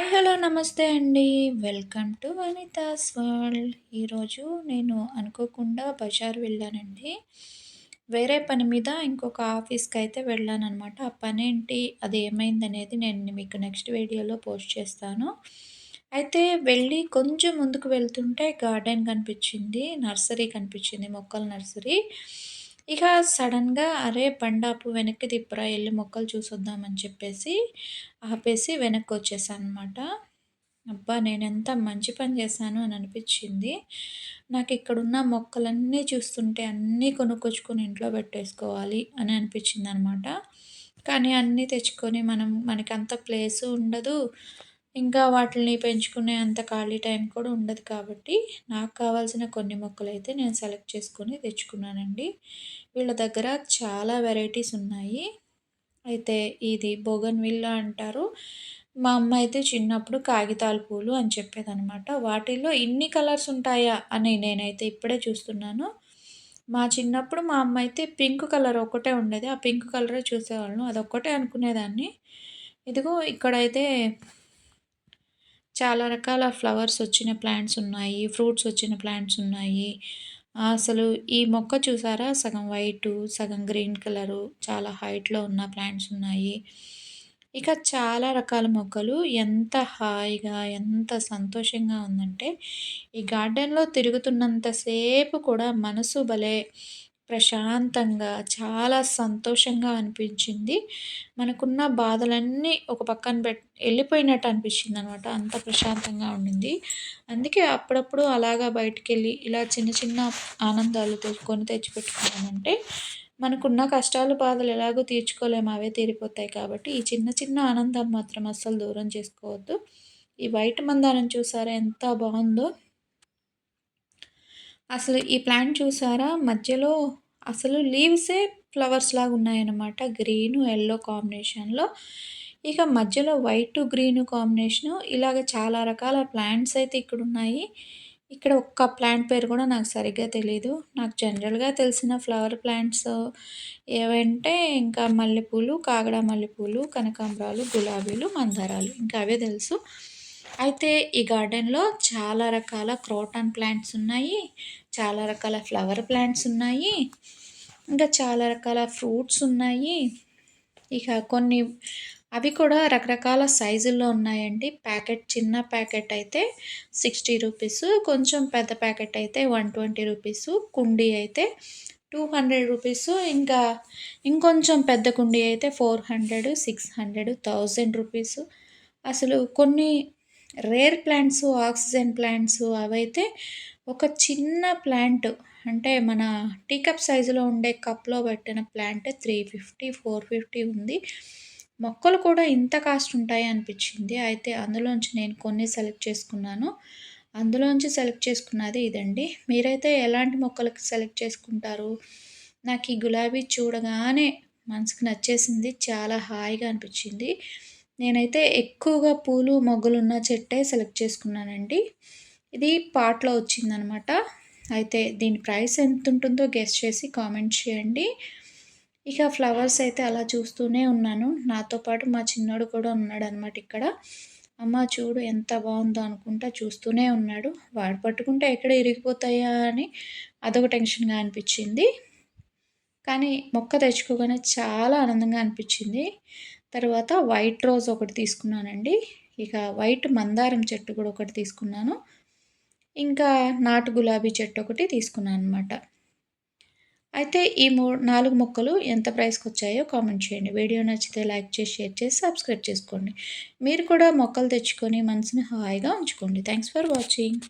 Hi hello నమస్తే అండి. Welcome to Vanitha's world. ఈరోజు నేను అనుకోకుండా బజార్ వెళ్ళానండి. వేరే పని మీద ఇంకొక ఆఫీస్కి అయితే వెళ్ళానమాట ఆ పని ఏంటి అది ఏమైందనేది నేను మీకు నెక్స్ట్ వీడియోలో పోస్ట్ చేస్తాను. అయితే వెళ్ళి కొంచెం ముందుకు వెళ్తుంటే గార్డెన్ కనిపించింది నర్సరీ కనిపించింది మొక్కల నర్సరీ. ఇక సడన్గా అరే బండాపు వెనక్కి తిప్పరా వెళ్ళి మొక్కలు చూసొద్దామని చెప్పేసి ఆపేసి వెనక్కి వచ్చేసాను అనమాట అబ్బా నేను ఎంత మంచి పని చేశాను అని అనిపించింది. నాకు ఇక్కడున్న మొక్కలన్నీ చూస్తుంటే అన్నీ కొనుక్కొచ్చుకొని ఇంట్లో పెట్టేసుకోవాలి అని అనిపించింది అనమాట కానీ అన్నీ తెచ్చుకొని మనం మనకి అంత ప్లేస్ ఉండదు. ఇంకా వాటిని పెంచుకునే అంత ఖాళీ టైం కూడా ఉండదు కాబట్టి నాకు కావాల్సిన కొన్ని మొక్కలు అయితే నేను సెలెక్ట్ చేసుకొని తెచ్చుకున్నానండి. వీళ్ళ దగ్గర చాలా వెరైటీస్ ఉన్నాయి. అయితే ఇది బోగన్ విల్లా అంటారు. మా అమ్మ అయితే చిన్నప్పుడు కాగితాల పూలు అని చెప్పేదనమాట వాటిల్లో ఇన్ని కలర్స్ ఉంటాయా అని నేనైతే ఇప్పుడే చూస్తున్నాను. మా చిన్నప్పుడు మా అమ్మ అయితే పింక్ కలర్ ఒకటే ఉండేది. ఆ పింక్ కలరే చూసేవాళ్ళం. అదొక్కటే అనుకునేదాన్ని. ఇదిగో ఇక్కడైతే చాలా రకాల ఫ్లవర్స్ వచ్చిన ప్లాంట్స్ ఉన్నాయి ఫ్రూట్స్ వచ్చిన ప్లాంట్స్ ఉన్నాయి. అసలు ఈ మొక్క చూసారా? సగం వైటు సగం గ్రీన్ కలరు చాలా హైట్లో ఉన్న ప్లాంట్స్ ఉన్నాయి. ఇక చాలా రకాల మొక్కలు ఎంత హాయిగా ఎంత సంతోషంగా ఉందంటే ఈ గార్డెన్లో తిరుగుతున్నంతసేపు కూడా మనసు భలే ప్రశాంతంగా చాలా సంతోషంగా అనిపించింది. మనకున్న బాధలన్నీ ఒక పక్కన పెట్ వెళ్ళిపోయినట్టు అనిపించింది అనమాట అంత ప్రశాంతంగా ఉండింది. అందుకే అప్పుడప్పుడు అలాగా బయటికి వెళ్ళి ఇలా చిన్న చిన్న ఆనందాలు తెచ్చుకొని తెచ్చిపెట్టుకున్నామంటే మనకున్న కష్టాలు బాధలు ఎలాగో తీర్చుకోలేము. అవే తీరిపోతాయి కాబట్టి ఈ చిన్న చిన్న ఆనందం మాత్రం అస్సలు దూరం చేసుకోవద్దు. ఈ వైట్ మందారం చూసారా ఎంత బాగుందో? అసలు ఈ ప్లాంట్ చూసారా? మధ్యలో అసలు లీవ్సే ఫ్లవర్స్ లాగా ఉన్నాయన్నమాట. గ్రీన్ ఎల్లో కాంబినేషన్లో. ఇక మధ్యలో వైట్ గ్రీన్ కాంబినేషను. ఇలాగ చాలా రకాల ప్లాంట్స్ అయితే ఇక్కడ ఉన్నాయి ఇక్కడ ఒక్క ప్లాంట్ పేరు కూడా నాకు సరిగ్గా తెలియదు నాకు జనరల్గా తెలిసిన ఫ్లవర్ ప్లాంట్స్ ఏవంటే ఇంకా మల్లెపూలు కాగడ మల్లెపూలు కనకాంబరాలు గులాబీలు మందారాలు. ఇంకా అవే తెలుసు. అయితే ఈ గార్డెన్లో చాలా రకాల క్రోటన్ ప్లాంట్స్ ఉన్నాయి. చాలా రకాల ఫ్లవర్ ప్లాంట్స్ ఉన్నాయి. ఇంకా చాలా రకాల ఫ్రూట్స్ ఉన్నాయి. ఇక కొన్ని అవి కూడా రకరకాల సైజుల్లో ఉన్నాయండి. ప్యాకెట్ చిన్న ప్యాకెట్ అయితే సిక్స్టీ రూపీస్ కొంచెం పెద్ద ప్యాకెట్ అయితే వన్ ట్వంటీ రూపీస్ కుండీ అయితే టూ హండ్రెడ్ రూపీస్ ఇంకా ఇంకొంచెం పెద్ద కుండీ అయితే four hundred six hundred thousand rupees. అసలు కొన్ని రేర్ ప్లాంట్స్ ఆక్సిజన్ ప్లాంట్స్ అవైతే ఒక చిన్న ప్లాంట్ అంటే మన టీ కప్ సైజులో ఉండే కప్లో పెట్టిన plant three fifty four fifty ఉంది. మొక్కలు కూడా ఇంత కాస్ట్ ఉంటాయి అనిపించింది. అయితే అందులోంచి నేను కొన్ని సెలెక్ట్ చేసుకున్నాను. అందులోంచి సెలెక్ట్ చేసుకున్నది ఇదండి. మీరైతే ఎలాంటి మొక్కలకు సెలెక్ట్ చేసుకుంటారు? నాకు ఈ గులాబీ చూడగానే మనసుకు నచ్చేసింది చాలా హాయిగా అనిపించింది. నేనైతే ఎక్కువగా పూలు మొగ్గలున్న చెట్టే సెలెక్ట్ చేసుకున్నానండి. ఇది పాట్లో వచ్చిందనమాట. అయితే దీని ప్రైస్ ఎంత ఉంటుందో గెస్ట్ చేసి కామెంట్ చేయండి. ఇక ఫ్లవర్స్ అయితే అలా చూస్తూనే ఉన్నాను. నాతో పాటు మా చిన్నోడు కూడా ఉన్నాడు అనమాట ఇక్కడ. అమ్మ చూడు ఎంత బాగుందో అనుకుంటా చూస్తూనే ఉన్నాడు. వాడు పట్టుకుంటే ఎక్కడ ఇరిగిపోతాయా అని అదొక టెన్షన్గా అనిపించింది. కానీ మొక్క తెచ్చుకోగానే చాలా ఆనందంగా అనిపించింది. తర్వాత వైట్ రోజ్ ఒకటి తీసుకున్నానండి. ఇక వైట్ మందారం చెట్టు కూడా ఒకటి తీసుకున్నాను. ఇంకా నాటు గులాబీ చెట్టు ఒకటి తీసుకున్నాను అనమాట అయితే ఈ మూ నాలుగు మొక్కలు ఎంత ప్రైస్కి వచ్చాయో కామెంట్ చేయండి. వీడియో నచ్చితే లైక్ చేసి షేర్ చేసి సబ్స్క్రైబ్ చేసుకోండి. మీరు కూడా మొక్కలు తెచ్చుకొని మనసుని హాయిగా ఉంచుకోండి. Thanks for watching.